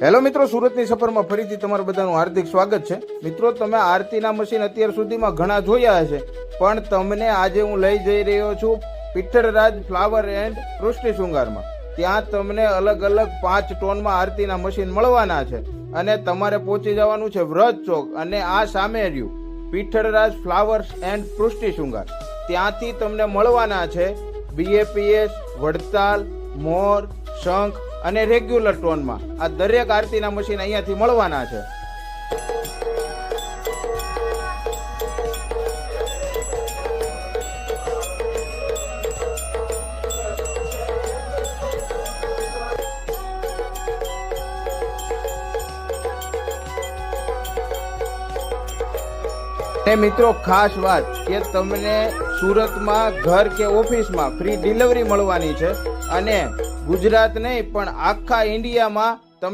Hello મિત્રો, સુરતની સફરમાં ફરીથી તમારું બધાનું હાર્દિક સ્વાગત છે. મિત્રો, તમે આરતીના મશીન અત્યાર સુધીમાં ઘણા જોયા હશે, પણ તમને આજે હું લઈ જઈ રહ્યો છું પિઠ્ઠળરાજ ફ્લાવર એન્ડ પૃષ્ટિ શૃંગારમાં. ત્યાં તમને અલગ અલગ પાંચ ટોનમાં આરતીના મશીન મળવાના છે અને તમારે પહોંચી જવાનું છે વ્રજ ચોક અને આ સામે રહ્યું પિઠ્ઠળરાજ ફ્લાવર્સ એન્ડ પૃષ્ટિ શૃંગાર. ત્યાંથી તમને મળવાના છે બીએપીએસ વડતાલ, મોર, શંખ અને રેગ્યુલર ટોનમાં આ દરેક આરતીના મશીન અહીંયાથી મળવાના છે. ને મિત્રો, ખાસ વાત કે તમને સુરતમાં ઘર કે ઓફિસમાં ફ્રી ડિલિવરી મળવાની છે. અને ગુજરાત નહીં, પણ આખા ઇન્ડિયામાં